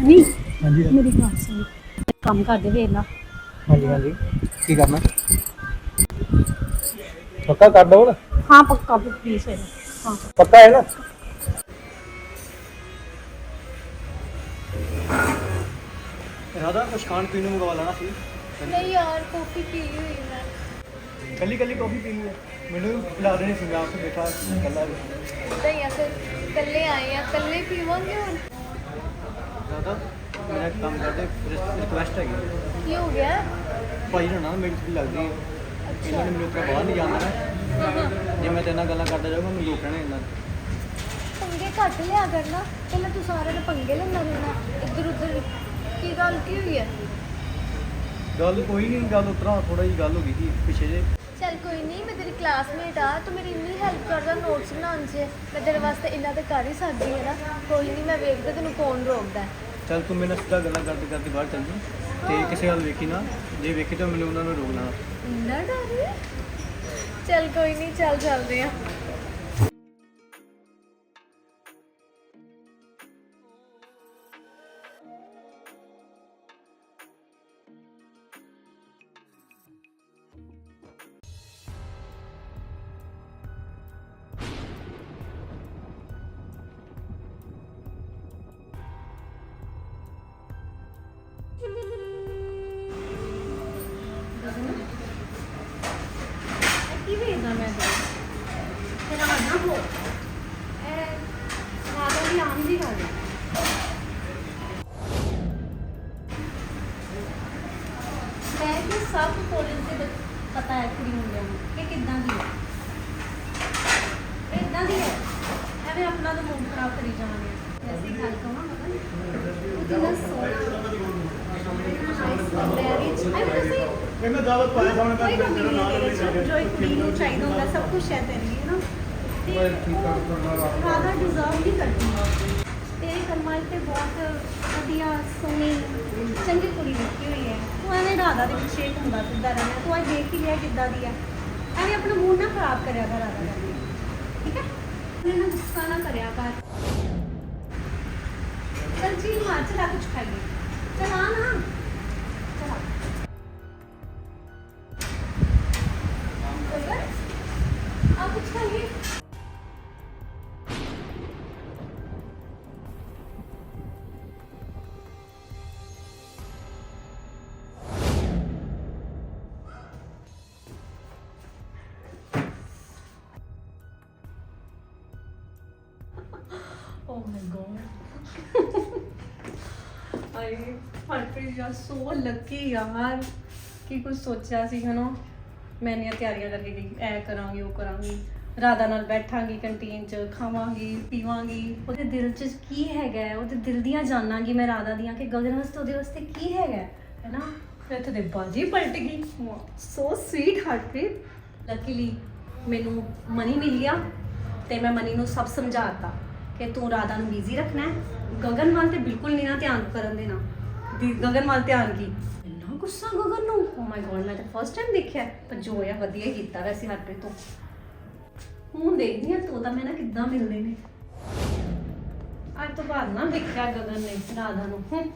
ਨਹੀਂ ਹਾਂਜੀ ਮੇਰੀ ਗੱਲ ਸੁਣ। ਕੰਮ ਕਰਦੇ ਵੇਖ ਲਾ ਹਾਂਜੀ ਹਾਂਜੀ। ਕੀ ਕਰਨਾ? ਪੱਕਾ ਕਰ ਦੋ ਨਾ ਹਾਂ ਪੱਕਾ ਪਲੀਜ਼ ਹੈ। ਹਾਂ। ਪੱਕਾ ਹੈ ਨਾ? ਰਾਦਾ ਕੁਛ ਖਾਣ ਪੀਣ ਨੂੰ ਮੰਗਵਾ ਲੈਣਾ ਸੀ। ਨਹੀਂ ਯਾਰ ਕਾਫੀ ਪੀ ਲਈ ਹੋਈ ਮੈਂ। ਕੱਲੀ ਕੱਲੀ ਕਾਫੀ ਪੀਣੀ ਹੈ। ਮੈਨੂੰ ਪਿਲਾ ਦੇਣੀ ਸੀ ਮੈਂ ਆਪਸੇ ਬੈਠਾ ਕੱਲਾ ਇਦਾਂ ਹੀ। ਆ ਫਿਰ ਇਕੱਲੇ ਆਏ ਆ ਇਕੱਲੇ ਪੀਵਾਂਗੇ ਹੁਣ? ਰਾਦਾ ਮੇਰਾ ਇੱਕ ਕੰਮ ਕਰਦੇ ਰਿਕਵੈਸਟ ਹੈਗੀ। ਕੀ ਹੋ ਗਿਆ? ਭਾਈ ਨਾ ਨਾ ਮੇਰੀ ਲੱਗਦੀ ਹੈ। ਇਹਨਾਂ ਨੇ ਮੈਨੂੰ ਇੱਥੇ ਬਾਹਰ ਨਹੀਂ ਜਾਣਾ ਹਾਂ ਜੇ ਮੈਂ ਤੇਰੇ ਨਾਲ ਗੱਲਾਂ ਕਰਦਾ ਜਾਊਂਗਾ ਮੈਨੂੰ ਰੋਕਣਾ ਇਹਨਾਂ ਨੇ ਪੰਗੇ ਘੱਟ ਲਿਆ ਕਰਨਾ। ਪਹਿਲਾਂ ਤੂੰ ਸਾਰਿਆਂ ਦੇ ਪੰਗੇ ਲੈਂਦਾ ਰਹਿਣਾ। ਇੱਧਰ ਉੱਧਰ। ਕੀ ਗੱਲ ਕੀ ਹੋਈ ਹੈ ਗੱਲ ਕੋਈ ਨਹੀਂ ਗੱਲ ਉਤਰਾ ਥੋੜਾ ਜੀ ਗੱਲ ਹੋ ਗਈ ਸੀ ਪਿੱਛੇ ਜੇ। ਚੱਲ ਕੋਈ ਨਹੀਂ ਮੈਂ ਤੇਰੀ ਕਲਾਸਮੇਟ ਆ। ਤੂੰ ਮੇਰੀ ਇੰਨੀ ਹੈਲਪ ਕਰਦਾ ਨੋਟਸ ਬਣਾਉਣ 'ਚ। ਮੈਂ ਤੇਰੇ ਵਾਸਤੇ ਇੰਨਾ ਤੇ ਕਰ ਹੀ ਸਕਦੀ ਹੈ ਨਾ। ਕੋਈ ਨਹੀਂ ਮੈਂ ਵੇਖਦਾ ਤੈਨੂੰ ਕੌਣ ਰੋਕਦਾ। ਹੈ। ਚੱਲ ਤੂੰ ਮੇਰੇ ਨਾਲ ਸਿੱਧਾ ਗੱਲਾਂ ਕਰਦੇ ਕਰਦੇ ਬਾਹਰ ਚੱਲ ਜੀ। ਤੇ ਕਿਸੇ ਗੱਲ ਵੇਖੀ ਨਾ, ਜੇ ਵੇਖੀ ਤਾਂ ਮੈਨੂੰ ਉਹਨਾਂ ਨੂੰ ਰੋਕਣਾ ਲੈਣਾ। ਡਰ ਚੱਲ ਕੋਈ ਨਹੀਂ, ਚੱਲ ਚੱਲਦੇ ਆ ਤੇਰਾ ਨਾ ਹੋ ਇਹ ਰਾਦਾ ਦੀ ਆਮ ਦੀ ਗੱਲ ਹੈ ਮੈਂ ਕਿ ਸਭ ਕਾਲਜ ਦੇ ਬੱਚ- ਪਤਾ ਹੈ ਕੁੜੀ ਮੁੰਡਿਆਂ ਨੂੰ ਕਿ ਕਿੱਦਾਂ ਦੀ ਹੈ ਇਦਾਂ ਦੀ ਹੈ ਐਵੇਂ ਆਪਣਾ ਤਾਂ ਮੂਡ ਖਰਾਬ ਕਰੀ ਜਾਣਗੇ ਐਸੀ ਗੱਲ ਕਹਾਂ ਮਗਨ ਉਹ ਕਿੰਨਾ ਸੋਹਣਾ marriage I want to say ਇਹਨਾਂ ਦਾਵਤ ਪਾਇਆ ਸਾਹਮਣੇ ਕੋਈ ਤਾਂ ਕਮੀ ਨਹੀਂ ਤੇਰੇ ਵਿੱਚ ਜੋ ਇੱਕ ਕੁੜੀ ਨੂੰ ਚਾਹੀਦਾ ਹੁੰਦਾ ਸਭ ਕੁਝ ਹੈ ਤੇਰੇ ਲਈ ਨਾ ਤੇ ਉਹ ਰਾਧਾ ਡਿਜ਼ਰਵ ਨਹੀਂ ਕਰਦੀ ਤੇਰੇ ਕਰਮਾਂ ਤੇ ਬਹੁਤ ਵਧੀਆ, ਸੋਹਣੀ, ਚੰਗੀ ਕੁੜੀ ਦਿੱਤੀ ਹੋਈ ਹੈ। ਤੂੰ ਐਵੇਂ ਰਾਧਾ ਦੇ ਪਿੱਛੇ ਹੁੰਦਾ ਫਿਰਦਾ ਰਹਿਣਾ। ਤੂੰ ਅੱਜ ਦੇਖ ਹੀ ਲਿਆ ਕਿੱਦਾਂ ਦੀ ਹੈ ਐਵੇਂ ਆਪਣਾ ਮੂਡ ਨਾ ਖਰਾਬ ਕਰਿਆ ਕਰ ਰਾਧਾ ਦਾ ਠੀਕ ਹੈ? ਮੈਨੂੰ ਗੁੱਸਾ ਨਾ ਕਰਿਆ ਕਰ। ਚਲ ਜੀ ਮਾਰ ਚਲਾ ਕੁਝ ਖਾਈਏ। ਚਲਾ ਨਾ। Oh my god. ਆਈ ਹਰਪ੍ਰੀਤ ਯਾਰ ਸੋ ਲੱਕੀ ਯਾਰ ਕੀ ਕੁਝ ਸੋਚਿਆ ਸੀ ਹਨਾ? ਮੈਂ ਨੀਆਂ ਤਿਆਰੀਆਂ ਕਰਕੇ ਗਈ ਐ ਕਰਾਂਗੀ ਉਹ ਕਰਾਂਗੀ ਰਾਧਾ ਨਾਲ ਬੈਠਾਂਗੀ ਕੰਟੀਨ 'ਚ ਖਾਵਾਂਗੀ ਪੀਵਾਂਗੀ। ਉਹਦੇ ਦਿਲ 'ਚ ਕੀ ਹੈਗਾ ਹੈ, ਉਹਦੇ ਦਿਲ ਦੀਆਂ ਜਾਣਾਂਗੀ ਮੈਂ ਰਾਧਾ ਦੀਆਂ ਕਿ ਗਗਨ ਵਾਸਤੇ ਉਹਦੇ ਵਾਸਤੇ ਕੀ ਹੈਗਾ ਹੈ, ਹੈਨਾ? ਫਿਰ ਇੱਥੇ ਤੇ ਬਾਜੀ ਪਲਟ ਗਈ। So sweet Harpreet. ਲੱਕੀਲੀ ਮੈਨੂੰ ਮਨੀ ਮਿਲ ਗਿਆ। ਤੇ ਮੈਂ ਮਨੀ ਨੂੰ ਸਭ ਸਮਝਾਤਾ ਕਿ ਤੂੰ ਰਾਧਾ ਨੂੰ ਬਿਜ਼ੀ ਰੱਖਣਾ ਹੈ। ਗਗਨ ਵੱਲ ਤੇ ਬਿਲਕੁਲ ਨਹੀਂ ਨਾ ਧਿਆਨ ਕਰਨ ਦੇਣਾ। ਦੀ ਗਗਨ ਵੱਲ ਧਿਆਨ ਕੀ? ਇੰਨਾ ਗੁੱਸਾ ਗਗਨ ਨੂੰ? ਓ ਮਾਈ ਗॉड ਮੈਂ ਤਾਂ ਫਸਟ ਟਾਈਮ ਦੇਖਿਆ ਪਰ ਜੋ ਹੋਇਆ ਵਧੀਆ ਕੀਤਾ ਵੈਸੇ ਹਰਪ੍ਰੀਤ ਤੋਂ। ਹੁਣ ਦੇਖਦੀ ਆ ਤੂੰ ਤਾਂ ਮੈਂ ਨਾ ਕਿੱਦਾਂ ਮਿਲਦੇ ਨੇ। ਅੱਜ ਤੋਂ ਬਾਅਦ ਨਾ ਦੇਖਿਆ ਗਗਨ ਨੇ ਰਾਧਾ ਨੂੰ। ਹੂੰ।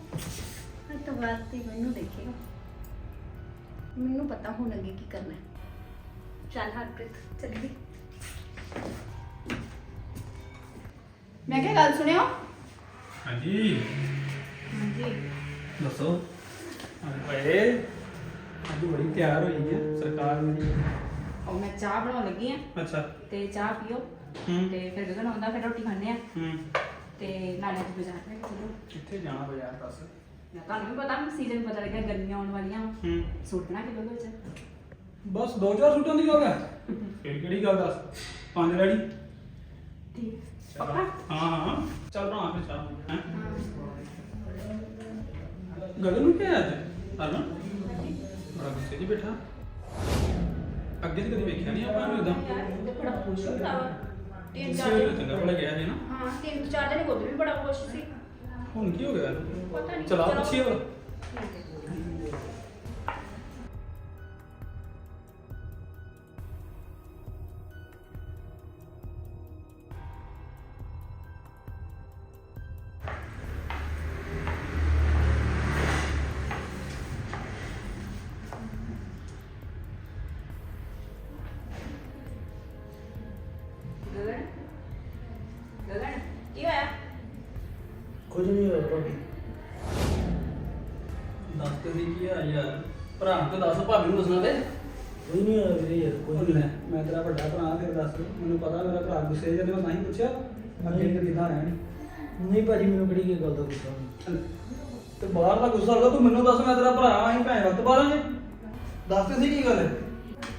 ਅੱਜ ਤੋਂ ਬਾਅਦ ਤੇ ਮੈਨੂੰ ਦੇਖੇਗਾ। ਮੈਨੂੰ ਪਤਾ ਹੁਣ ਅੱਗੇ ਕੀ ਕਰਨਾ ਹੈ। ਚੱਲ ਹਰਪ੍ਰੀਤ ਚੱਲੀ ਮੈਂ ਕਿਹਾ ਗੱਲ ਸੁਣਿਓ? ਹਾਂਜੀ। ਹਾਂਜੀ। ਦੱਸੋ। ਓਏ ਅੱਜ ਬੜੀ ਤਿਆਰ ਹੋਈ ਹੈ ਸਰਕਾਰ ਨੇ ਉਹ ਮੈਂ ਚਾਹ ਬਣਾਉਣ ਲੱਗੀ ਆ। ਅੱਛਾ। ਤੇ ਚਾਹ ਪੀਓ। ਹੂੰ। ਤੇ ਫਿਰ ਗਗਨ ਆਉਂਦਾ ਫਿਰ ਰੋਟੀ ਖਾਣੇ ਆ। ਹੂੰ। ਤੇ ਨਾਲੇ ਅੱਜ ਬਾਜ਼ਾਰ ਲੈ ਕੇ ਚਲੋ। ਕਿੱਥੇ ਜਾਣਾ ਬਾਜ਼ਾਰ ਦੱਸ? ਮੈਂ ਤੁਹਾਨੂੰ ਵੀ ਪਤਾ ਸੀਜ਼ਨ ਪਤਾ ਲੱਗਿਆ ਗਰਮੀਆਂ ਆਉਣ ਵਾਲੀਆਂ। ਹੂੰ। ਸੂਟ ਬਣਾ ਕੇ ਦੋ ਚ ਬਸ ਦੋ ਚਾਰ ਸੂਟਾਂ ਦੀ ਗੱਲ ਹੈ। ਫਿਰ ਕਿਹੜੀ ਗੱਲ ਦੱਸ? ਪੰਜ ਰੈਡੀ। ਠੀਕ। ਪੱਕਾ ਹਾਂ ਹਾਂ ਚੱਲ ਬਣਾ ਫਿਰ ਚਾਹ ਹੈ ਗਗਨ ਨੂੰ ਕੀ ਹੈ ਅੱਜ ਹਰਮਨ ਬੜਾ ਗੁੱਸੇ 'ਚ ਬੈਠਾ ਅੱਗੇ ਤਾਂ ਕਦੀ ਵੇਖਿਆ ਨਹੀਂ ਆਪਾਂ ਨੂੰ ਇਦਾਂ ਯਾਰ ਇਹ ਤਾਂ ਬੜਾ ਖੁਸ਼ ਹੁੰਦਾ ਵਾ ਤਿੰਨ ਚਾਰ ਦਿਨ ਚੰਗਾ ਭਲਾ ਗਿਆ ਹੈ ਨਾ ਹਾਂ ਤਿੰਨ ਚਾਰ ਦਿਨ ਉਦੋਂ ਵੀ ਬੜਾ ਖੁਸ਼ ਸੀ। ਹੁਣ ਕੀ ਹੋ ਗਿਆ? ਪਤਾ ਨਹੀਂ ਚਲਾ ਪੁੱਛੀਏ ਹੋਰ। ਦੱਸ ਭਾਬੀ ਨੂੰ ਦੱਸਣਾ ਤੇ? ਕੋਈ ਨਹੀਂ ਹੋਇਆ ਵੀਰੇ ਯਾਰ ਕੋਈ ਨਹੀਂ ਮੈਂ ਤੇਰਾ ਵੱਡਾ ਭਰਾ ਫਿਰ ਦੱਸ ਮੈਨੂੰ ਪਤਾ ਮੇਰਾ ਭਰਾ ਗੁੱਸੇ ਜਦੋਂ ਮੈਂ ਤਾਂ ਹੀ ਪੁੱਛਿਆ। ਅੱਗੇ ਕਿ ਕਿਦਾਂ ਰਹਿਣੀ ਨਹੀਂ ਭਾਜੀ ਮੈਨੂੰ ਕਿਹੜੀ ਕੀ ਗੱਲ ਦਾ ਗੁੱਸਾ ਨਹੀਂ ਤੇ ਬਾਹਰ ਦਾ ਗੁੱਸਾ ਹੋਗਾ ਤੂੰ ਮੈਨੂੰ ਦੱਸ ਮੈਂ ਤੇਰਾ ਭਰਾ ਆਂ ਭੈਣ ਵਕਤ ਬਾਰਾਂਗੇ ਦੱਸ ਤੇ ਸੀ ਕੀ ਗੱਲ ਹੈ?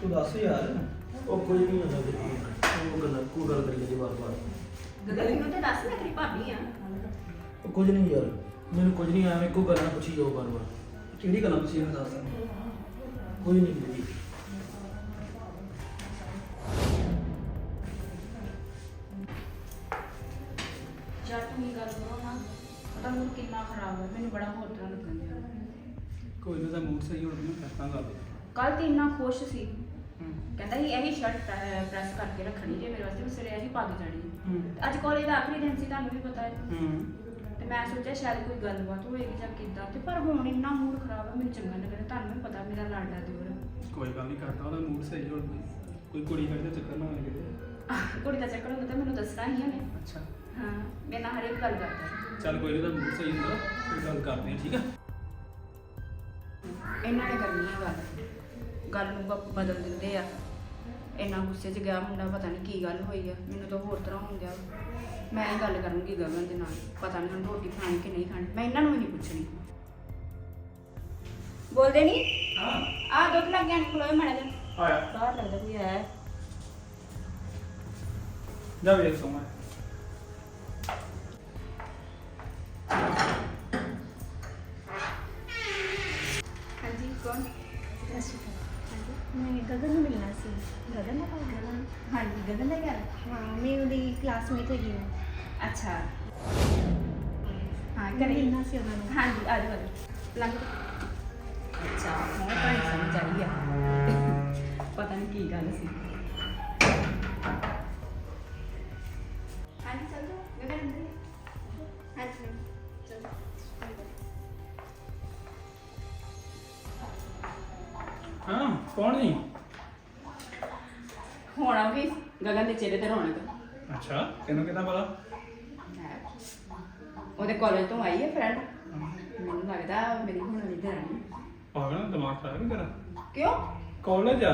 ਤੂੰ ਦੱਸ ਯਾਰ। ਉਹ ਕੁਝ ਨਹੀਂ ਹੁੰਦਾ ਵੀਰੇ ਉਹ ਗੱਲ ਕੋਈ ਗੱਲ ਕਰੀ ਜੀ ਬਾਰ ਬਾਰ ਗਗਨ ਮੈਨੂੰ ਤੇ ਦੱਸ ਮੈਂ ਤੇਰੀ ਭਾਬੀ ਆ ਉਹ ਕੁਝ ਨਹੀਂ ਯਾਰ ਮੈਨੂੰ ਕੁਝ ਨਹੀਂ ਆਇਆ ਮੈਂ ਕੋਈ ਗੱਲਾਂ ਪੁੱਛੀ ਜਾਓ ਬਾਰ ਬਾਰ ਕਿਹੜੀ ਗੱਲਾਂ ਤੁਸੀਂ ਮੈਨੂੰ ਦੱਸ ਕੋਈ ਨਹੀਂ ਵੀਰੇ ਯਾਰ ਤੂੰ ਇਹ ਗੱਲ ਕਰੋ ਨਾ ਪਤਾ ਮੈਨੂੰ ਕਿੰਨਾ ਖਰਾਬ ਹੈ ਮੈਨੂੰ ਬੜਾ ਹੋਰ ਤਰ੍ਹਾਂ ਲੱਗਣ ਡਿਆ ਕੋਈ ਨਾ ਤਾਂ ਮੂਡ ਸਹੀ ਹੋਣ ਨੂੰ ਕਰਤਾ ਗੱਲ। ਕੱਲ ਤੇ ਇੰਨਾ ਖੁਸ਼ ਸੀ। ਕਹਿੰਦਾ ਸੀ ਇਹੀ ਸ਼ਰਟ ਪ੍ਰੈਸ ਕਰਕੇ ਰੱਖਣੀ ਜੇ ਮੇਰੇ ਵਾਸਤੇ ਮੈਂ ਸਿਰੇ ਇਹੀ ਪੱਗ ਚੜੀ ਹੂੰ। ਅੱਜ ਕਾਲਜ ਦਾ ਆਖਰੀ ਦਿਨ ਸੀ ਤੁਹਾਨੂੰ ਵੀ ਪਤਾ ਹੈ। ਹੂੰ। ਤੇ ਮੈਂ ਸੋਚਿਆ ਸ਼ਾਇਦ ਕੋਈ ਗੱਲਬਾਤ ਹੋਏਗੀ ਜਾਂ ਕਿੱਦਾਂ ਤੇ ਪਰ ਹੁਣ ਇੰਨਾ ਮੂਡ ਖਰਾਬ ਹੈ ਮੈਨੂੰ ਚੰਗਾ ਨਹੀਂ ਲੱਗਦਾ ਤੁਹਾਨੂੰ ਵੀ ਪਤਾ ਮੇਰਾ ਲਾਡਾ ਦਿਓਰ। ਕੋਈ ਗੱਲ ਨਹੀਂ ਕਰਦਾ ਉਹਦਾ ਮੂਡ ਸਹੀ ਹੋਣ ਦੀ। ਕੋਈ ਕੁੜੀ ਕਰਦੇ ਚੱਕਰ ਨਾ ਹੋਵੇ ਕਿਤੇ। ਕੁੜੀ ਦਾ ਚੱਕਰ ਹੁੰਦਾ ਤਾਂ ਮੈਨੂੰ ਦੱਸਣਾ ਹੀ ਉਹਨੇ। ਅੱਛਾ। ਹਾਂ ਮੇਰੇ ਨਾਲ ਹਰੇਕ ਗੱਲ ਕਰਦਾ। ਚੱਲ ਕੋਈ ਨਹੀਂ ਤਾਂ ਮੂਡ ਸਹੀ ਹੁੰਦਾ ਫਿਰ ਗੱਲ ਕਰਦੇ ਹਾਂ ਠੀਕ ਆ? ਇਹਨਾਂ ਨੇ ਕਰਨੀ ਹੈ ਗੱਲ। ਗੱਲ ਨੂੰ ਬ- ਬਦਲ ਦਿੰਦੇ ਆ। ਇੰਨਾ ਗੁੱਸੇ 'ਚ ਗਿਆ ਮੁੰਡਾ ਪਤਾ ਨਹੀਂ ਕੀ ਗੱਲ ਹੋਈ ਆ। ਮੈਨੂੰ ਤਾਂ ਹੋਰ ਤਰ੍ਹਾਂ ਹੋ ਗਿਆ ਮੈਂ ਇਹ ਗੱਲ ਕਰੂੰਗੀ ਗਗਨ ਦੇ ਨਾਲ। ਪਤਾ ਨਹੀਂ ਹੁਣ ਰੋਟੀ ਖਾਣੀ ਕਿ ਨਹੀਂ ਖਾਣੀ। ਮੈਂ ਇਹਨਾਂ ਨੂੰ ਵੀ ਨਹੀਂ ਪੁੱਛਣੀ। ਬੋਲਦੇ ਨਹੀਂ ਹਾਂ। ਆ ਦੁੱਧ ਲੱਗ ਗਿਆ ਨਿਕਲੋਏ ਮਾੜਾ ਜਿਹਾ। ਆਇਆ। ਬਾਹਰ ਲੱਗਦਾ ਕੋਈ ਆਇਆ। ਜਾ ਵੇਖ ਸੋਮਾ ਮੈਂ ਗਗਨ ਨੂੰ ਮਿਲਣਾ ਸੀ। ਗਗਨ ਦਾ ਕਰਨਾ ਹਾਂਜੀ ਗਗਨ ਦਾ ਘਰ। ਹਾਂ ਮੈਂ ਉਹਦੀ ਕਲਾਸਮੇਟ ਹੈਗੀ ਹਾਂ ਅੱਛਾ। ਹਾਂ ਕਰੇ ਮਿਲਣਾ ਸੀ ਉਹਨਾਂ ਨੂੰ। ਹਾਂਜੀ ਆ ਜਾਓ ਲੰਘ ਅੱਛਾ ਹੁਣ ਤਾਂ ਸਮਝ ਆਈ ਆ। ਪਤਾ ਨਹੀਂ ਕੀ ਗੱਲ ਸੀ। ਕੌਣ ਨਹੀਂ ਹੋਣਾ ਵੀ ਗਗਨ ਦੇ ਚਿਹਰੇ ਤੇ ਰੌਣਕ। ਅੱਛਾ ਤੈਨੂੰ ਕਿਦਾਂ ਪਤਾ? ਹੈ। ਉਹਦੇ ਕਾਲਜ ਤੋਂ ਆਈ ਹੈ ਫਰੈਂਡ ਮੈਨੂੰ ਲੱਗਦਾ ਮੇਰੀ ਹੁਣ ਵਾਲੀ ਦਰਾਣੀ ਪਾਗਲ ਨਾ ਦਿਮਾਗ ਖਰਾਬ ਨਹੀਂ ਕਰਾ ਕਿਉਂ? ਕਾਲਜ ਆ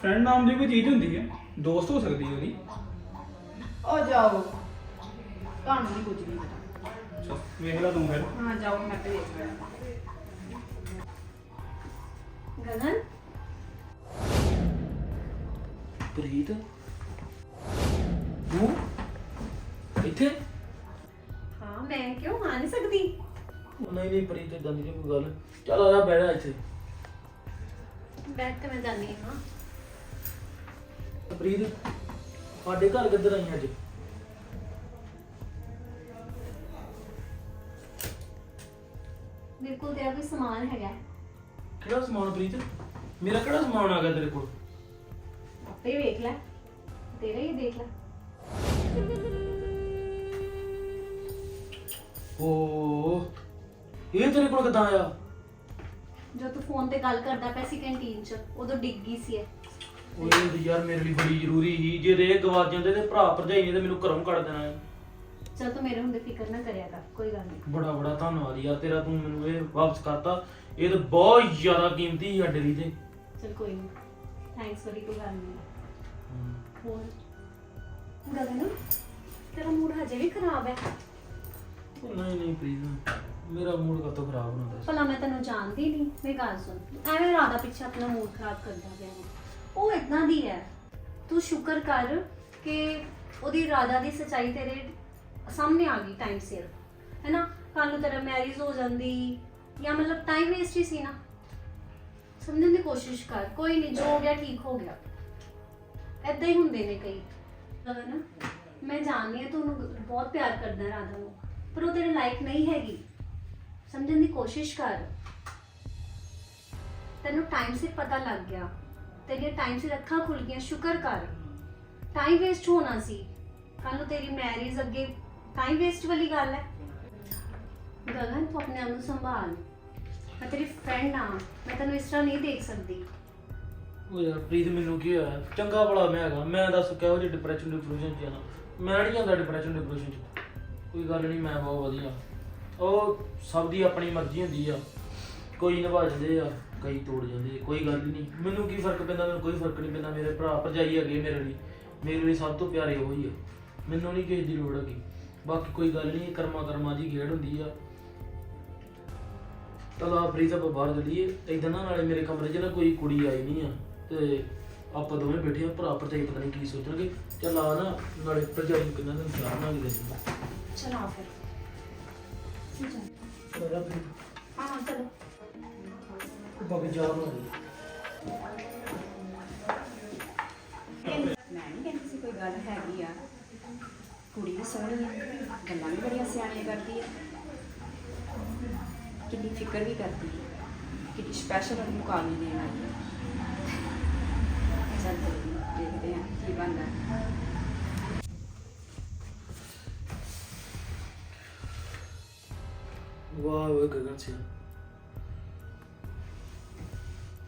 ਫਰੈਂਡ ਨਾਮ ਦੀ ਕੋਈ ਚੀਜ਼ ਹੁੰਦੀ ਹੈ? ਦੋਸਤ ਹੋ ਸਕਦੀ ਹੈ ਉਹਦੀ। ਉਹ ਜਾਓ। ਤੁਹਾਨੂੰ ਨਹੀਂ ਕੁਝ ਵੀ ਪਤਾ। ਅੱਛਾ ਵੇਖ ਲੈ ਤੂੰ ਫਿਰ। ਹਾਂ ਜਾਓ ਮੈਂ ਤੇ ਦੇਖ ਲੈਣਾ ਗਗਨ? ਪ੍ਰੀਤ ਤੂੰ ਇੱਥੇ? ਹਾਂ ਮੈਂ ਕਿਉਂ ਆ ਨਹੀਂ ਸਕਦੀ? ਉਹ ਨਹੀਂ ਨਹੀਂ ਪ੍ਰੀਤ ਇਦਾਂ ਦੀ ਨੀ ਕੋਈ ਗੱਲ। ਚੱਲ ਆ ਜਾ ਬਹਿ ਜਾ ਇੱਥੇ। ਬੈਠ ਤੇ ਮੈਂ ਜਾਣੀ ਹਾਂ। ਪ੍ਰੀਤ ਸਾਡੇ ਘਰ ਕਿੱਧਰ ਆਈ ਅੱਜ? ਮੇਰੇ ਕੋਲ ਤੇਰਾ ਕੋਈ ਸਮਾਨ ਹੈਗਾ। ਕਿਹੜਾ ਸਮਾਨ ਪ੍ਰੀਤ ਮੇਰਾ ਕਿਹੜਾ ਸਮਾਨ ਆ ਗਿਆ ਤੇਰੇ ਕੋਲ? ਆਪੇ ਵੇਖ ਲੈ ਤੇਰਾ ਹੀ ਦੇਖ ਲੈ। ਓ ਇਹ ਤੇਰੇ ਕੋਲ ਕਿੱਦਾਂ ਆਇਆ? ਜਦੋਂ ਤੂੰ ਫੋਨ ਤੇ ਗੱਲ ਕਰਦਾ ਪਿਆ ਸੀ ਕੈਂਟੀਨ 'ਚ ਉਦੋਂ ਡਿੱਗ ਗਈ ਸੀ ਇਹ। ਓਏ ਯਾਰ ਮੇਰੇ ਲਈ ਬੜੀ ਜ਼ਰੂਰੀ ਸੀ। ਜੇ ਦੇ ਗਵਾਚ ਜਾਂਦੇ ਤੇ ਭਰਾ ਭਰਜਾਈ ਨੇ ਤੇ ਮੈਨੂੰ ਘਰੋਂ ਕੱਢ ਦੇਣਾ ਸੀ। ਚਲ ਤੂੰ ਮੇਰੇ ਹੁੰਦੇ ਫਿਕਰ ਨਾ ਕਰਿਆ ਕਰ ਕੋਈ ਗੱਲ ਨਹੀਂ। ਬੜਾ ਬੜਾ ਧੰਨਵਾਦ ਯਾਰ ਤੇਰਾ ਤੂੰ ਮੈਨੂੰ ਇਹ ਵਾਪਸ ਕਰਤਾ। ਇਹ ਤਾਂ ਬਹੁਤ ਜ਼ਿਆਦਾ ਕੀਮਤੀ ਸੀ ਸਾਡੇ ਲਈ ਤੇ। ਚਲ ਕੋਈ ਨਹੀਂ ਥੈਂਕਸ ਵਰੀ ਕੋਈ ਗੱਲ ਨਹੀਂ ਹੋਰ? ਗਗਨ ਤੇਰਾ ਮੂਡ ਹਜੇ ਵੀ ਖਰਾਬ ਹੈ? ਉਹ ਨਹੀਂ ਨਹੀਂ ਪ੍ਰੀਤ ਮੇਰਾ ਮੂਡ ਕਦੋਂ ਖਰਾਬ ਹੋਣਾ ਦੱਸ। ਭਲਾ ਮੈਂ ਤੈਨੂੰ ਜਾਣਦੀ ਨਹੀਂ ਮੇਰੀ ਗੱਲ ਸੁਣ। ਐਵੇਂ ਰਾਦਾ ਪਿੱਛੇ ਆਪਣਾ ਮੂਡ ਖਰਾਬ ਕਰਦਾ ਪਿਆ ਹੈ। ਉਹ ਇਦਾਂ ਦੀ ਹੈ। ਤੂੰ ਸ਼ੁਕਰ ਕਰ ਕਿ ਉਹਦੀ ਰਾਦਾ ਦੀ ਸਚਾਈ ਤੇਰੇ ਸਾਹਮਣੇ ਆ ਗਈ ਟਾਈਮ ਸਿਰ। ਹੈ ਨਾ? ਕੱਲ ਨੂੰ ਤੇਰਾ ਮੈਰਿਜ ਹੋ ਜਾਂਦੀ ਜਾਂ ਮਤਲਬ ਟਾਈਮ ਵੇਸਟ ਹੀ ਸੀ ਨਾ। ਸਮਝਣ ਦੀ ਕੋਸ਼ਿਸ਼ ਕਰ ਕੋਈ ਨਹੀਂ ਜੋ ਹੋ ਗਿਆ ਠੀਕ ਹੋ ਗਿਆ। ਐਦਾਂ ਹੀ ਹੁੰਦੇ ਨੇ ਕਈ। ਅਗਰ ਨਾ ਮੈਂ ਜਾਣਦੀ ਹਾਂ, ਤੂੰ ਉਹਨੂੰ ਬਹੁਤ ਪਿਆਰ ਕਰਦਾ ਰਾਧਾ ਨੂੰ, ਪਰ ਉਹ ਤੇਰੇ ਲਾਇਕ ਨਹੀਂ ਹੈਗੀ। ਸਮਝਣ ਦੀ ਕੋਸ਼ਿਸ਼ ਕਰ। ਤੈਨੂੰ ਟਾਈਮ ਸਿਰ ਪਤਾ ਲੱਗ ਗਿਆ। ਤੇਰੀਆਂ ਟਾਈਮ ਸਿਰ ਅੱਖਾਂ ਖੁੱਲ ਗਈਆਂ, ਸ਼ੁਕਰ ਕਰ। ਟਾਈਮ ਵੇਸਟ ਹੋਣਾ ਸੀ। ਕੱਲ ਨੂੰ ਤੇਰੀ ਮੈਰਿਜ ਅੱਗੇ ਟਾਈਮ ਵੇਸਟ ਵਾਲੀ ਗੱਲ ਹੈ। ਗਗਨ, ਤੂੰ ਆਪਣੇ ਆਪ ਨੂੰ ਸੰਭਾਲ। ਮੈਂ ਤੇਰੀ ਫਰੈਂਡ ਆ ਮੈਂ ਤੈਨੂੰ ਇਸ ਤਰ੍ਹਾਂ ਨਹੀਂ ਦੇਖ ਸਕਦੀ। ਉਹ ਯਾਰ ਪ੍ਰੀਤ ਮੈਨੂੰ ਕੀ ਹੋਇਆ? ਚੰਗਾ ਭਲਾ ਮੈਂ ਹੈਗਾ। ਮੈਂ ਦੱਸ ਕਿਹੋ ਜਿਹੀ ਡਿਪਰੈਸ਼ਨ ਡਿਪਰੈਸ਼ਨ ਚ ਜਾਣਾ ਮੈਂ ਨਹੀਂ ਜਾਂਦਾ ਡਿਪਰੈਸ਼ਨ ਡਿਪਰੈਸ਼ਨ ਚ। ਕੋਈ ਗੱਲ ਨਹੀਂ ਮੈਂ ਬਹੁਤ ਵਧੀਆ। ਉਹ ਸਭ ਦੀ ਆਪਣੀ ਮਰਜ਼ੀ ਹੁੰਦੀ ਆ। ਕੋਈ ਨਿਭਾ ਜਾਂਦੇ ਆ ਕਈ ਤੋੜ ਜਾਂਦੇ ਆ, ਕੋਈ ਗੱਲ ਨਹੀਂ ਮੈਨੂੰ ਕੀ ਫ਼ਰਕ ਪੈਂਦਾ? ਮੈਨੂੰ ਕੋਈ ਫ਼ਰਕ ਨਹੀਂ ਪੈਂਦਾ। ਮੇਰੇ ਭਰਾ ਭਰਜਾਈ ਹੈਗੇ ਮੇਰੇ ਲਈ। ਮੇਰੇ ਲਈ ਸਭ ਤੋਂ ਪਿਆਰੇ ਉਹ ਹੀ ਆ। ਮੈਨੂੰ ਨਹੀਂ ਕਿਸੇ ਦੀ ਲੋੜ ਹੈਗੀ। ਬਾਕੀ ਕੋਈ ਗੱਲ ਨਹੀਂ ਕਰਮਾ ਕਰਮਾ ਦੀ ਖੇਡ ਹੁੰਦੀ ਆ। ਚਲੋ ਆ ਪ੍ਰੀਤ ਆਪਾਂ ਬਾਹਰ ਚੱਲੀਏ। ਇਦਾਂ ਨਾ ਨਾਲੇ ਮੇਰੇ ਕਮਰੇ 'ਚ ਨਾ ਕੋਈ ਕੁੜੀ ਆਈ ਨਹੀਂ ਆ। ਤੇ ਆਪਾਂ ਦੋਵੇਂ ਬੈਠੇ ਆ ਭਰਾ ਭਰਜਾਈ ਪਤਾ ਨਹੀਂ ਕੀ ਸੋਚਣਗੇ। ਚੱਲ ਆ ਨਾ ਨਾਲੇ ਭਰਜਾਈ ਨੂੰ ਕਿੰਨਾ ਦਿਨ ਚਾਹ ਨਾ ਦੇ ਚਲਾ ਫਿਰ। ਚਲੋ ਹਾਂ ਚਲੋ। ਬਾਕੀ ਚਾਹ ਬਣਾ ਦੇ। ਮੈਂ ਨਹੀਂ ਕਹਿੰਦੀ ਸੀ ਕੋਈ ਗੱਲ ਹੈਗੀ ਆ। ਕੁੜੀ ਵੀ ਸੋਹਣੀ ਆ ਗੱਲਾਂ ਵੀ ਬੜੀਆਂ ਸਿਆਣੀਆਂ ਕਰਦੀ ਆ। ਕਿੰਨੀ ਫਿਕਰ ਵੀ ਕਰਦੀ ਆ। ਕਿੰਨੀ ਸਪੈਸ਼ਲ ਉਹਨੂੰ ਮੁਕਾਬਲੇ ਦੇਣ ਆਈ ਆ। ਚੱਲ ਦੇਖਦੇ ਆ ਕੀ ਬਣਦਾ ਵਾਹ ਵੇ ਗਗਨ ਸਿੰਘ।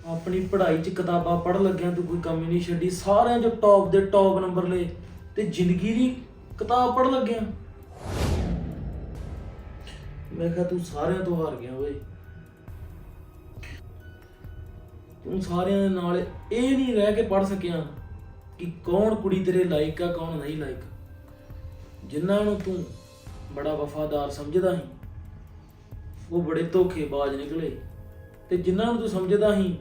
ਆਪਣੀ ਪੜ੍ਹਾਈ 'ਚ ਕਿਤਾਬਾਂ ਪੜ੍ਹ ਲੱਗਿਆ ਤੂੰ ਕੋਈ ਕਮੀ ਨਹੀਂ ਛੱਡੀ। ਸਾਰਿਆਂ 'ਚ ਟੌਪ ਦੇ ਟੌਪ ਨੰਬਰ ਲਏ ਤੇ ਜ਼ਿੰਦਗੀ ਦੀ ਕਿਤਾਬ ਪੜ੍ਹ ਲੱਗਿਆ। ਮੈਂ ਕਿਹਾ ਤੂੰ ਸਾਰਿਆਂ ਤੋਂ ਹਾਰ ਗਿਆ ਓਏ। ਤੂੰ ਸਾਰਿਆਂ ਦੇ ਨਾਲ ਇਹ ਨਹੀਂ ਰਹਿ ਕੇ ਪੜ੍ਹ ਸਕਿਆ ਕਿ ਕੌਣ ਕੁੜੀ ਤੇਰੇ ਲਾਇਕ ਆ, ਕੌਣ ਨਹੀਂ ਲਾਇਕ। ਜਿਨ੍ਹਾਂ ਨੂੰ ਤੂੰ ਬੜਾ ਵਫਾਦਾਰ ਸਮਝਦਾ ਸੀ, ਉਹ ਬੜੇ ਧੋਖੇਬਾਜ਼ ਨਿਕਲੇ। ਤੇ ਜਿਨ੍ਹਾਂ ਨੂੰ ਤੂੰ ਸਮਝਦਾ ਸੀ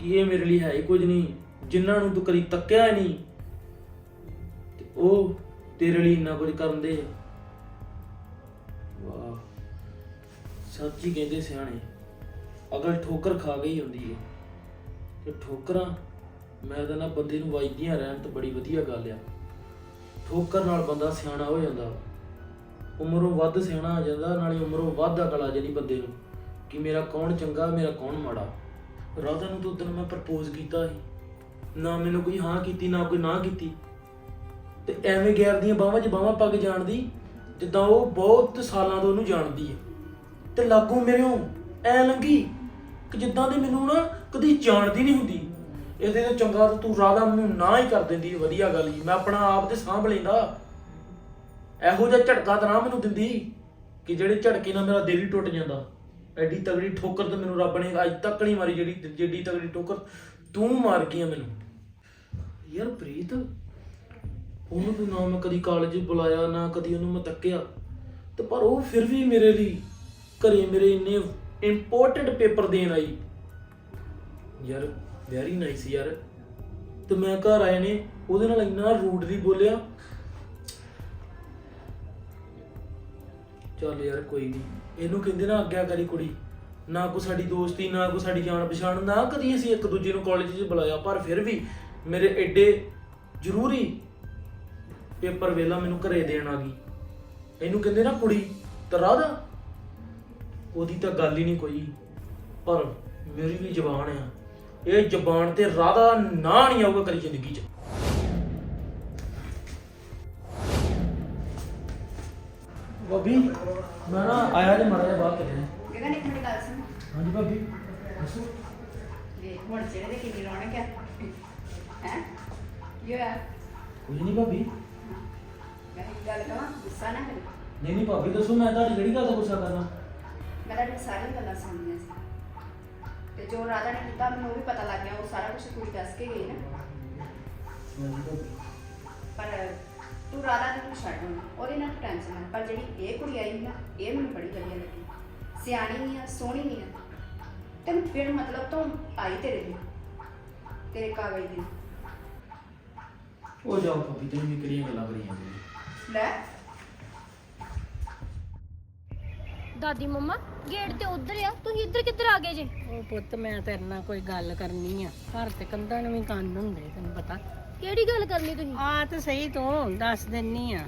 ਕਿ ਇਹ ਮੇਰੇ ਲਈ ਹੈ ਹੀ ਕੁਝ ਨਹੀਂ, ਜਿਨ੍ਹਾਂ ਨੂੰ ਤੂੰ ਕਦੀ ਤੱਕਿਆ ਹੀ ਨਹੀਂ, ਤੇ ਉਹ ਤੇਰੇ ਲਈ ਇੰਨਾ ਕੁਝ ਕਰਨ ਦੇ ਆ। ਵਾਹ, ਸੱਚੀ ਕਹਿੰਦੇ ਸਿਆਣੇ ਅਗਲ ਠੋਕਰ ਖਾ ਗਈ ਹੁੰਦੀ ਹੈ ਤੇ ਠੋਕਰਾਂ, ਮੈਂ ਤਾਂ ਨਾ ਬੰਦੇ ਨੂੰ ਵੱਜਦੀਆਂ ਰਹਿਣ ਤਾਂ ਬੜੀ ਵਧੀਆ ਗੱਲ ਆ। ਠੋਕਰ ਨਾਲ ਬੰਦਾ ਸਿਆਣਾ ਹੋ ਜਾਂਦਾ। ਉਮਰੋਂ ਵੱਧ ਸਿਆਣਾ ਆ ਜਾਂਦਾ, ਨਾਲੇ ਉਮਰੋਂ ਵੱਧ ਅਕਲ ਆ ਜਾਂਦੀ ਬੰਦੇ ਨੂੰ ਕਿ ਮੇਰਾ ਕੌਣ ਚੰਗਾ, ਮੇਰਾ ਕੌਣ ਮਾੜਾ। ਰਾਧਾ ਨੂੰ ਤਾਂ ਉਦੋਂ ਮੈਂ ਪ੍ਰਪੋਜ਼ ਕੀਤਾ ਸੀ। ਨਾ ਮੈਨੂੰ ਕੋਈ ਹਾਂ ਕੀਤੀ, ਨਾ ਕੋਈ ਨਾ ਕੀਤੀ। ਤੇ ਐਵੇਂ ਗੈਰ ਦੀਆਂ ਬਾਹਾਂ 'ਚ ਬਾਹਾਂ ਪੱਗ ਜਾਣਦੀ, ਜਿੱਦਾਂ ਉਹ ਬਹੁਤ ਸਾਲਾਂ ਤੋਂ ਉਹਨੂੰ ਜਾਣਦੀ ਹੈ ਤੇ ਲਾਗੋਂ ਮੇਰੇੋਂ ਐ ਲੰਗੀ ਕਿ ਜਿੱਦਾਂ ਦੇ ਮੈਨੂੰ ਨਾ ਕਦੀ ਜਾਣਦੀ ਨਹੀਂ ਹੁੰਦੀ। ਇਹਦੇ ਤੋਂ ਚੰਗਾ ਤਾਂ ਤੂੰ ਰਾਧਾ ਮੈਨੂੰ ਨਾ ਹੀ ਕਰ ਦਿੰਦੀ, ਵਧੀਆ ਗੱਲ ਜੀ। ਮੈਂ ਆਪਣਾ ਆਪ ਤੇ ਸਾਂਭ ਲੈਂਦਾ। ਇਹੋ ਜਿਹਾ ਝਟਕਾ ਤਾਂ ਨਾ ਮੈਨੂੰ ਦਿੰਦੀ ਕਿ ਜਿਹੜੇ ਝਟਕੇ ਨਾਲ ਮੇਰਾ ਦਿਲ ਹੀ ਟੁੱਟ ਜਾਂਦਾ। ਐਡੀ ਤਗੜੀ ਠੋਕਰ ਤਾਂ ਮੈਨੂੰ ਰੱਬ ਨੇ ਅੱਜ ਤੱਕ ਨਹੀਂ ਮਾਰੀ, ਜਿਹੜੀ ਜਿਹੜੀ ਤਗੜੀ ਠੋਕਰ ਤੂੰ ਮਾਰ ਗਈ ਆ ਮੈਨੂੰ। ਯਾਰ ਪ੍ਰੀਤ, ਉਹਨੂੰ ਤਾਂ ਨਾ ਮੈਂ ਕਦੀ ਕਾਲਜ ਬੁਲਾਇਆ, ਨਾ ਕਦੀ ਉਹਨੂੰ ਮੈਂ ਤੱਕਿਆ। ਤੇ ਪਰ ਉਹ ਫਿਰ ਵੀ ਮੇਰੇ ਲਈ ਘਰੇ ਮੇਰੇ ਇੰਨੇ ਇੰਪੋਰਟੈਂਟ ਪੇਪਰ ਦੇਣ ਆਈ। ਯਾਰ ਵੈਰੀ ਨਾਈਸ ਯਾਰ। ਤੇ ਮੈਂ ਘਰ ਆਏ ਨੇ, ਉਹਦੇ ਨਾਲ ਇੰਨਾ ਰੂਡਲੀ ਬੋਲਿਆ। ਚੱਲ ਯਾਰ, ਕੋਈ ਨਹੀਂ ਇਹਨੂੰ ਕਹਿੰਦੇ ਨਾ ਆਗਿਆ ਕਰੀ ਕੁੜੀ। ਨਾ ਕੋ ਸਾਡੀ ਦੋਸਤੀ, ਨਾ ਕੋ ਸਾਡੀ ਜਾਣ ਪਛਾਣ, ਨਾ ਕਦੀ ਅਸੀਂ ਇੱਕ ਦੂਜੇ ਨੂੰ ਕਾਲਜ 'ਚ ਬੁਲਾਇਆ, ਪਰ ਫਿਰ ਵੀ ਮੇਰੇ ਐਡੇ ਜ਼ਰੂਰੀ ਪੇਪਰ ਵੇਲਾ ਮੈਨੂੰ ਘਰੇ ਦੇਣ ਆ ਗਈ। ਇਹਨੂੰ ਕਹਿੰਦੇ ਨਾ ਕੁੜੀ, ਤਾਂ ਦਾ। ਉਹਦੀ ਤਾਂ ਗੱਲ ਹੀ ਨਹੀਂ ਕੋਈ, ਪਰ ਮੇਰੀ ਵੀ ਜ਼ਬਾਨ ਆ। ਇਹ ਜ਼ਬਾਨ ਤੇ ਰਾਧਾ ਨਾ ਨਹੀਂ ਆਊਗਾ ਕਦੀ ਜ਼ਿੰਦਗੀ 'ਚ। ਭਾਬੀ ਮੈਂ ਨਾ ਆਇਆ ਜੇ ਮੜਾ ਜਿਹਾ ਬਾਹਰ ਚੱਲਿਆ। ਗਗਨ ਇੱਕ ਮਿੰਟ ਗੱਲ ਸੁਣ ਹਾਂਜੀ ਭਾਬੀ ਦੱਸੋ। ਵੇ ਹੁਣ ਚਿਹਰੇ ਤੇ ਕਿੰਨੀ ਰੌਣਕ ਹੈ ਹੈ? ਯੋ ਹੈ ਕੁਝ ਨਹੀਂ ਭਾਬੀ। ਮੈਂ ਇੱਕ ਗੱਲ ਕਹਾਂ ਗੁੱਸਾ ਨਾ ਕਰੀ। ਨਹੀਂ ਨਹੀਂ ਭਾਬੀ ਦੱਸੋ ਮੈਂ ਤੁਹਾਡੀ ਕਿਹੜੀ ਗੱਲ ਦਾ ਗੁੱਸਾ ਕਰਨਾ? ਮੈਂ ਤੁਹਾਡੀ ਸਾਰੀਆਂ ਗੱਲਾਂ ਸੁਣੀਆਂ ਸੀ। ਤੇ ਜੋ ਰਾਧਾ ਨੇ ਕੀਤਾ ਮੈਨੂੰ ਉਹ ਵੀ ਪਤਾ ਲੱਗ ਗਿਆ ਉਹ ਸਾਰਾ ਕੁਝ ਕੁੜੀ ਦੱਸ ਕੇ ਗਈ ਨਾ। ਪਰ ਤੂੰ ਰਾਧਾ ਨੂੰ ਛੱਡ ਹੁਣ ਉਹਦੇ ਨਾਲ ਤੂੰ ਟੈਨਸ਼ਨ ਨਾ ਪਰ ਜਿਹੜੀ ਇਹ ਕੁੜੀ ਆਈ ਨਾ ਇਹ ਮੈਨੂੰ ਬੜੀ ਵਧੀਆ ਲੱਗੀ। ਸਿਆਣੀ ਨਹੀਂ ਆ ਸੋਹਣੀ ਨਹੀਂ ਆ। ਤੈਨੂੰ ਫਿਰ ਮਤਲਬ ਤੋਂ ਆਈ ਤੇਰੇ ਲਈ ਤੇਰੇ ਕਾਗਜ਼ ਦੀ। ਉਹ ਜਾਓ ਭਾਬੀ ਤੁਸੀਂ ਵੀ ਕਿਹੜੀਆਂ ਗੱਲਾਂ ਕਰੀ ਜਾਂਦੇ ਹੋ? ਲੈ। ਦਾਦੀ ਮੰਮਾ ਗੇਟ ਤੇ ਉਧਰ ਆ ਤੁਸੀਂ ਇੱਧਰ ਕਿੱਧਰ ਆ ਗਏ ਜੇ? ਉਹ ਪੁੱਤ ਮੈਂ ਤੇਰੇ ਨਾਲ ਕੋਈ ਗੱਲ ਕਰਨੀ ਆ। ਘਰ ਤੇ ਕੰਧਾਂ ਨੂੰ ਵੀ ਕੰਨ ਹੁੰਦੇ ਤੈਨੂੰ ਪਤਾ। ਕਿਹੜੀ ਗੱਲ ਕਰਨੀ ਤੁਸੀਂ? ਆ ਤੇ ਸਹੀ ਤੂੰ ਦੱਸ ਦਿੰਨੀ ਆ।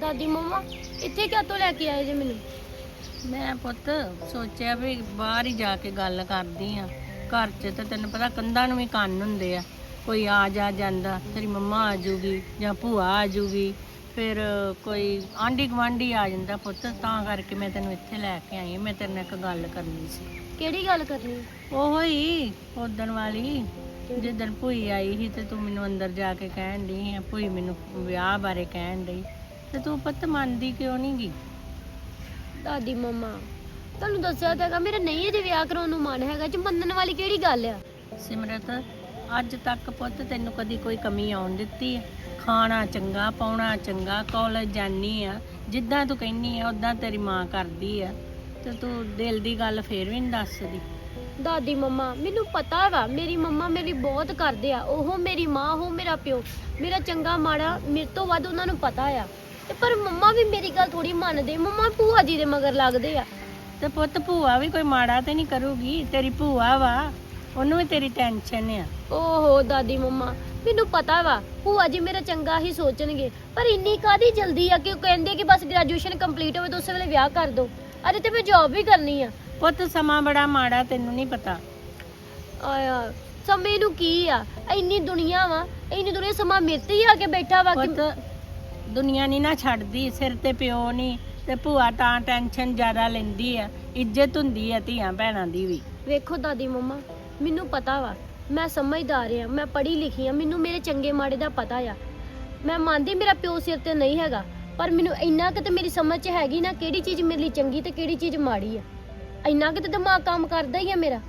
ਦਾਦੀ ਮੰਮਾ ਇੱਥੇ ਕਿਆ ਤੋਂ ਲੈ ਕੇ ਆਏ ਜੇ ਮੈਨੂੰ? ਮੈਂ ਪੁੱਤ ਸੋਚਿਆ ਵੀ ਬਾਹਰ ਹੀ ਜਾ ਕੇ ਗੱਲ ਕਰਦੀ ਆ। ਘਰ 'ਚ ਤੇ ਤੈਨੂੰ ਪਤਾ ਕੰਧਾਂ ਨੂੰ ਵੀ ਕੰਨ ਹੁੰਦੇ ਆ। ਕੋਈ ਆ ਜਾ ਜਾਂਦਾ ਤੇਰੀ ਮੰਮਾ ਆ ਜੂਗੀ ਜਾਂ ਭੂਆ ਆ ਜੂਗੀ। ਫਿਰ ਕੋਈ ਆਂਢੀ ਗੁਆਂਢੀ ਆ ਜਾਂਦਾ ਪੁੱਤ ਤਾਂ ਕਰਕੇ ਮੈਂ ਤੈਨੂੰ ਇੱਥੇ ਲੈ ਕੇ ਆਈ ਹਾਂ। ਮੈਂ ਤੇਰੇ ਨਾਲ ਇੱਕ ਗੱਲ ਕਰਨੀ ਸੀ। ਕਿਹੜੀ ਗੱਲ ਕਰਨੀ? ਉਹ ਹੀ ਉਦਣ ਵਾਲੀ। ਜਿੱਦਣ ਭੂਈ ਆਈ ਸੀ ਤੇ ਤੂੰ ਮੈਨੂੰ ਅੰਦਰ ਜਾ ਕੇ ਕਹਿਣ ਆ ਭੂਈ ਮੈਨੂੰ ਵਿਆਹ ਬਾਰੇ ਕਹਿਣ ਡਈ। ਤੇ ਤੂੰ ਪੁੱਤ ਮੰਨਦੀ ਕਿਉਂ ਨਹੀਂ ਗੀ? ਦਾਦੀ ਮੰਮਾ ਤੁਹਾਨੂੰ ਦੱਸਿਆ ਤਾਂ ਹੈਗਾ ਮੇਰਾ ਨਹੀਂ ਅਜੇ ਵਿਆਹ ਕਰਾਉਣ ਨੂੰ ਮਨ ਹੈਗਾ ਚ ਮੰਨਣ ਵਾਲੀ ਕਿਹੜੀ ਗੱਲ ਆ? ਸਿਮਰਤ ਅੱਜ ਤੱਕ ਪੁੱਤ ਤੈਨੂੰ ਕਦੀ ਕੋਈ ਕਮੀ ਆਉਣ ਦਿੱਤੀ ਹੈ ਖਾਣਾ ਚੰਗਾ ਪਾਉਣਾ ਚੰਗਾ ਕਾਲਜ ਜਾਨੀ ਆ ਜਿੱਦਾਂ ਤੂੰ ਕਹਿੰਨੀ ਆ ਉਦਾਂ ਤੇਰੀ ਮਾਂ ਕਰਦੀ ਆ ਤੇ ਤੂੰ ਦਿਲ ਦੀ ਗੱਲ ਫੇਰ ਵੀ ਨਹੀਂ ਦੱਸਦੀ। ਦਾਦੀ ਮੰਮਾ ਮੈਨੂੰ ਪਤਾ ਵਾ ਮੇਰੀ ਮੰਮਾ ਮੇਰੀ ਬਹੁਤ ਕਰਦੇ ਆ ਉਹ ਮੇਰੀ ਮਾਂ ਉਹ ਮੇਰਾ ਪਿਓ ਮੇਰਾ ਚੰਗਾ ਮਾੜਾ ਮੇਰੇ ਤੋਂ ਵੱਧ ਉਹਨਾਂ ਨੂੰ ਪਤਾ ਆ। ਤੇ ਪਰ ਮੰਮਾ ਵੀ ਮੇਰੀ ਗੱਲ ਥੋੜੀ ਮੰਨਦੇ ਮੰਮਾ ਭੂਆ ਜੀ ਦੇ ਮਗਰ ਲੱਗਦੇ ਆ। ਤੇ ਪੁੱਤ ਭੂਆ ਵੀ ਕੋਈ ਮਾੜਾ ਤੇ ਨਹੀਂ ਕਰੂਗੀ ਤੇਰੀ ਭੂਆ ਵਾ ਉਹਨੂੰ ਵੀ ਤੇਰੀ ਟੈਨਸ਼ਨ ਆ। ਓਹੋ ਦਾਦੀ ਮੰਮਾ ਮੈਨੂੰ ਪਤਾ ਵਾ ਭੂਆ ਜੀ ਮੇਰਾ ਚੰਗਾ ਹੀ ਸੋਚਣਗੇ ਪਰ ਇੰਨੀ ਕਾਦੀ ਜਲਦੀ ਆ ਕਿ ਉਹ ਕਹਿੰਦੇ ਕਿ ਬਸ ਗ੍ਰੈਜੂਏਸ਼ਨ ਕੰਪਲੀਟ ਹੋਵੇ ਤਾਂ ਉਸੇ ਵੇਲੇ ਵਿਆਹ ਕਰ ਦੋ। ਅਰੇ ਤੇ ਮੈਂ ਜੌਬ ਵੀ ਕਰਨੀ ਆ। ਪੁੱਤ ਸਮਾਂ ਬੜਾ ਮਾੜਾ ਤੈਨੂੰ ਨਹੀਂ ਪਤਾ। ਆਇਆ ਸਮੇਂ ਨੂੰ ਕੀ ਆ? ਇੰਨੀ ਦੁਨੀਆ ਵਾ ਇੰਨੀ ਦੁਨੀਆ ਸਮਾਂ ਮੇਰੇ ਤੇ ਹੀ ਆ ਕੇ ਬੈਠਾ ਵਾ ਕਿ ਪੁੱਤ ਦੁਨੀਆ ਨਹੀਂ ਨਾ ਛੱਡਦੀ, ਸਿਰ ਤੇ ਪਿਓ ਨਹੀਂ ਤੇ ਭੂਆ ਤਾਂ ਟੈਨਸ਼ਨ ਜ਼ਿਆਦਾ ਲੈਂਦੀ ਆ, ਇੱਜ਼ਤ ਹੁੰਦੀ ਆ ਧੀਆਂ ਭੈਣਾਂ ਦੀ ਵੀ। ਵੇਖੋ ਦਾਦੀ ਮੰਮਾ, ਮੈਨੂੰ ਪਤਾ ਵਾ, ਮੈਂ ਸਮਝਦਾਰ ਆ, ਮੈਂ ਪੜ੍ਹੀ ਲਿਖੀ ਆ, ਮੈਨੂੰ ਮੇਰੇ ਚੰਗੇ ਮਾੜੇ ਦਾ ਪਤਾ ਆ। ਮੈਂ ਮੰਨਦੀ ਮੇਰਾ ਪਿਓ ਸਿਰ ਤੇ ਨਹੀਂ ਹੈਗਾ, ਪਰ ਮੈਨੂੰ ਇੰਨਾ ਕਿ ਤੇ ਮੇਰੀ ਸਮਝ 'ਚ ਹੈਗੀ ਨਾ ਕਿਹੜੀ ਚੀਜ਼ ਮੇਰੇ ਲਈ ਚੰਗੀ ਤੇ ਕਿਹੜੀ ਚੀਜ਼ ਮਾੜੀ ਆ। ਇੰਨਾ ਕਿ ਤੇ ਦਿਮਾਗ ਕੰਮ ਕਰਦਾ ਹੀ ਆ ਮੇਰਾ।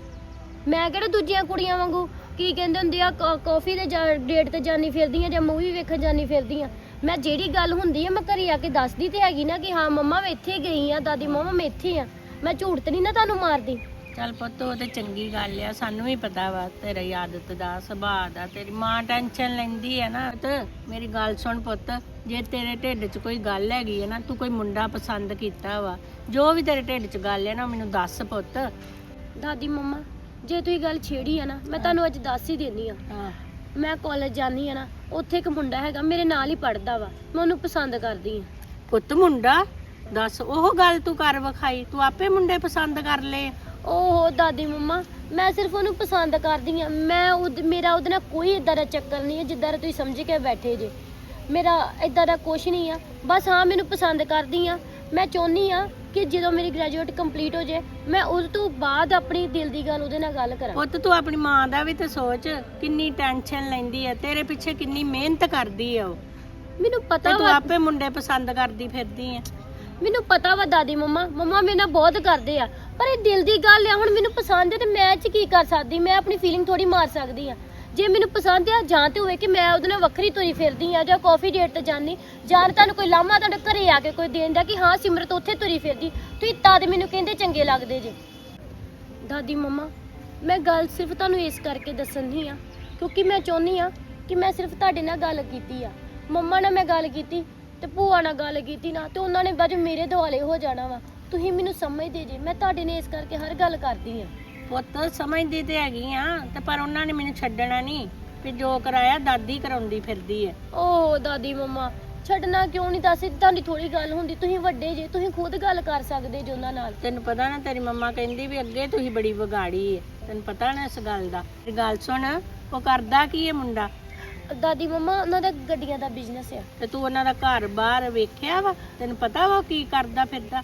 ਮੈਂ ਕਿਹੜਾ ਦੂਜੀਆਂ ਕੁੜੀਆਂ ਵਾਂਗੂ ਕੀ ਕਹਿੰਦੇ ਹੁੰਦੇ ਆ, ਕਾ- ਕਾਫੀ ਦੇ ਡੇਟ ਤੇ ਜਾਣੀ ਫਿਰਦੀ ਆ ਜਾਂ ਮੂਵੀ ਵੇਖਣ ਜਾਣੀ ਫਿਰਦੀ ਆ। ਮੈਂ ਜਿਹੜੀ ਗੱਲ ਹੁੰਦੀ ਆ ਮੈਂ ਘਰੇ ਆ ਕੇ ਦੱਸਦੀ ਤੇ ਹੈਗੀ ਨਾ ਕਿ ਹਾਂ ਮੰਮਾ ਮੈਂ ਇੱਥੇ ਗਈ ਆ ਦਾਦੀ ਮੰਮਾ ਮੈਂ ਇੱਥੇ ਆ। ਮੈਂ ਝੂਠ ਤੇ ਨਹੀਂ ਨਾ ਤੁਹਾਨੂੰ ਮਾਰਦੀ। ਚੱਲ ਪੁੱਤ ਉਹ ਤੇ ਚੰਗੀ ਗੱਲ ਆ ਸਾਨੂੰ ਵੀ ਪਤਾ ਵਾ ਤੇਰੀ ਆਦਤ ਦਾ ਸੁਭਾਅ ਦਾ ਤੇਰੀ ਮਾਂ ਟੈਨਸ਼ਨ ਲੈਂਦੀ ਹੈ ਨਾ। ਤੇ ਮੇਰੀ ਗੱਲ ਸੁਣ ਪੁੱਤ ਜੇ ਤੇਰੇ ਢਿੱਡ 'ਚ ਕੋਈ ਗੱਲ ਹੈਗੀ ਹੈ ਨਾ ਤੂੰ ਕੋਈ ਮੁੰਡਾ ਪਸੰਦ ਕੀਤਾ ਵਾ ਜੋ ਵੀ ਤੇਰੇ ਢਿੱਡ 'ਚ ਗੱਲ ਹੈ ਨਾ ਮੈਨੂੰ ਦੱਸ ਪੁੱਤ। ਦਾਦੀ ਮੰਮਾ ਜੇ ਤੁਸੀਂ ਗੱਲ ਛੇੜੀ ਆ ਨਾ ਮੈਂ ਤੁਹਾਨੂੰ ਅੱਜ ਦੱਸ ਹੀ ਦੇਣੀ ਆ। ਹਾਂ। ਮੈਂ ਕਾਲਜ ਜਾਨੀ ਆ ਨਾ ਉੱਥੇ ਇੱਕ ਮੁੰਡਾ ਹੈਗਾ ਮੇਰੇ ਨਾਲ ਹੀ ਪੜਦਾ ਵਾ ਮੈਂ ਉਹਨੂੰ ਪਸੰਦ ਕਰਦੀ ਆ। ਪੁੱਤ ਮੁੰਡਾ ਦੱਸ ਉਹ ਗੱਲ ਤੂੰ ਕਰ ਵਿਖਾਈ ਤੂੰ ਆਪੇ ਮੁੰਡੇ ਪਸੰਦ ਕਰ ਲਏ। ਓਹੋ ਦਾਦੀ ਮੰਮਾ ਮੈਂ ਸਿਰਫ ਉਹਨੂੰ ਪਸੰਦ ਕਰਦੀ ਆ ਮੈਂ ਉਹਦ- ਮੇਰਾ ਉਹਦੇ ਨਾਲ ਕੋਈ ਇਦਾਂ ਦਾ ਚੱਕਰ ਨਹੀਂ ਹੈ ਜਿੱਦਾਂ ਦਾ ਤੁਸੀਂ ਸਮਝ ਕੇ ਬੈਠੇ ਜੇ। ਮੇਰਾ ਇਦਾਂ ਦਾ ਕੁਝ ਨਹੀਂ ਆ ਬਸ ਹਾਂ ਮੈਨੂੰ ਪਸੰਦ ਕਰਦੀ ਆ ਮੈਂ ਚਾਹੁੰਦੀ ਆ ਕਿ ਜਦੋਂ ਮੇਰੀ ਗ੍ਰੈਜੂਏਟ ਕੰਪਲੀਟ ਹੋ ਜੇ ਮੈਂ ਉਸ ਤੋਂ ਬਾਅਦ ਆਪਣੀ ਦਿਲ ਦੀ ਗੱਲ ਉਹਦੇ ਨਾਲ ਗੱਲ ਕਰਾਂ। ਪੁੱਤ ਤੂੰ ਆਪਣੀ ਮਾਂ ਦਾ ਵੀ ਤੇ ਸੋਚ ਕਿੰਨੀ ਟੈਨਸ਼ਨ ਲੈਂਦੀ ਹੈ ਤੇਰੇ ਪਿੱਛੇ ਕਿੰਨੀ ਮਿਹਨਤ ਕਰਦੀ ਹੈ ਉਹ। ਮੈਨੂੰ ਤੇ ਪਤਾ ਤੂੰ ਵਾ ਆਪੇ ਮੁੰਡੇ ਪਸੰਦ ਕਰਦੀ ਫਿਰਦੀ ਹੈ। ਮੈਨੂੰ ਪਤਾ ਵਾ ਦਾਦੀ ਮੰਮਾ ਮੰਮਾ ਮੇਰੇ ਨਾਲ ਬਹੁਤ ਕਰਦੇ ਆ ਪਰ ਇਹ ਦਿਲ ਦੀ ਗੱਲ ਆ ਹੁਣ ਮੈਨੂੰ ਪਸੰਦ ਹੈ ਤੇ ਮੈਂ ਇਹ ਚ ਕੀ ਕਰ ਸਕਦੀ ਮੈਂ ਆਪਣੀ ਫੀਲਿੰਗ ਥੋੜੀ ਮਾਰ ਸਕਦੀ ਆ। ਜੇ ਮੈਨੂੰ ਪਸੰਦ ਆ, ਜਾਂ ਤੇ ਹੋਵੇ ਕਿ ਮੈਂ ਉਹਦੇ ਨਾਲ ਵੱਖਰੀ ਤੁਰੀ ਫਿਰਦੀ ਆ, ਜਾਂ ਕਾਫੀ ਡੇਟ ਤੇ ਜਾਂਦੀ। ਜਾਂ ਤੁਹਾਨੂੰ ਕੋਈ ਲਾਮਾ ਤੁਹਾਡੇ ਘਰੇ ਆ ਕੇ ਕੋਈ ਦੇਣ ਦਾ ਕਿ ਹਾਂ, ਸਿਮਰਤ ਉੱਥੇ ਤੁਰੀ ਫਿਰਦੀ। ਤੁਸੀਂ ਤਾਂ ਦੇ ਮੈਨੂੰ ਕਹਿੰਦੇ ਚੰਗੇ ਲੱਗਦੇ ਜੇ। ਦਾਦੀ, ਮੰਮਾ, ਮੈਂ ਗੱਲ ਸਿਰਫ ਤੁਹਾਨੂੰ ਇਸ ਕਰਕੇ ਦੱਸਣ ਦੀ ਆ, ਕਿਉਂਕਿ ਮੈਂ ਚਾਹੁੰਦੀ ਆ ਕਿ ਮੈਂ ਸਿਰਫ ਤੁਹਾਡੇ ਨਾਲ ਗੱਲ ਕੀਤੀ ਆ। ਮੰਮਾ ਨਾਲ ਮੈਂ ਗੱਲ ਕੀਤੀ ਤੇ ਭੂਆ ਨਾਲ ਗੱਲ ਕੀਤੀ ਨਾ, ਤੇ ਉਹਨਾਂ ਨੇ ਬਾਅਦ ਮੇਰੇ ਦੁਆਲੇ ਹੋ ਜਾਣਾ ਵਾ। ਤੁਸੀਂ ਮੈਨੂੰ ਸਮਝਦੇ ਜੇ, ਮੈਂ ਤੁਹਾਡੇ ਨੇ ਇਸ ਕਰਕੇ ਹਰ ਗੱਲ ਕਰਦੀ ਆ। ਪੁੱਤ ਸਮਝਦੀ ਤੇ ਹੈਗੀ ਆ ਤੇ ਪਰ ਉਹਨਾਂ ਨੇ ਮੈਨੂੰ ਛੱਡਣਾ ਨਹੀਂ ਵੀ ਜੋ ਕਰਾਇਆ ਦਾਦੀ ਕਰਾਉਂਦੀ ਫਿਰਦੀ ਹੈ ਓਹ ਦਾਦੀ ਮੰਮਾ ਛੱਡਣਾ ਕਿਉਂ ਨਹੀਂ ਦੱਸ ਤੁਹਾਡੀ ਥੋੜੀ ਗੱਲ ਹੁੰਦੀ। ਤੁਸੀਂ ਵੱਡੇ ਜੇ ਤੁਸੀਂ ਖੁਦ ਗੱਲ ਕਰ ਸਕਦੇ ਜੇ ਉਹਨਾਂ ਨਾਲ। ਤੈਨੂੰ ਪਤਾ ਨਾ ਤੇਰੀ ਮੰਮਾ ਕਹਿੰਦੀ ਵੀ ਅੱਗੇ ਤੁਸੀਂ ਬੜੀ ਵਿਗਾੜੀ ਹੈ ਤੈਨੂੰ ਪਤਾ ਨਾ ਇਸ ਗੱਲ ਦਾ। ਇਹ ਗੱਲ ਸੁਣ ਉਹ ਕਰਦਾ ਕੀ ਹੈ ਮੁੰਡਾ? ਦਾਦੀ ਮੰਮਾ ਉਹਨਾਂ ਦਾ ਗੱਡੀਆਂ ਦਾ ਬਿਜ਼ਨਸ ਆ। ਤੇ ਤੂੰ ਉਹਨਾਂ ਦਾ ਘਰ ਬਾਹਰ ਵੇਖਿਆ ਵਾ? ਤੈਨੂੰ ਪਤਾ ਵਾ ਉਹ ਕੀ ਕਰਦਾ ਫਿਰਦਾ?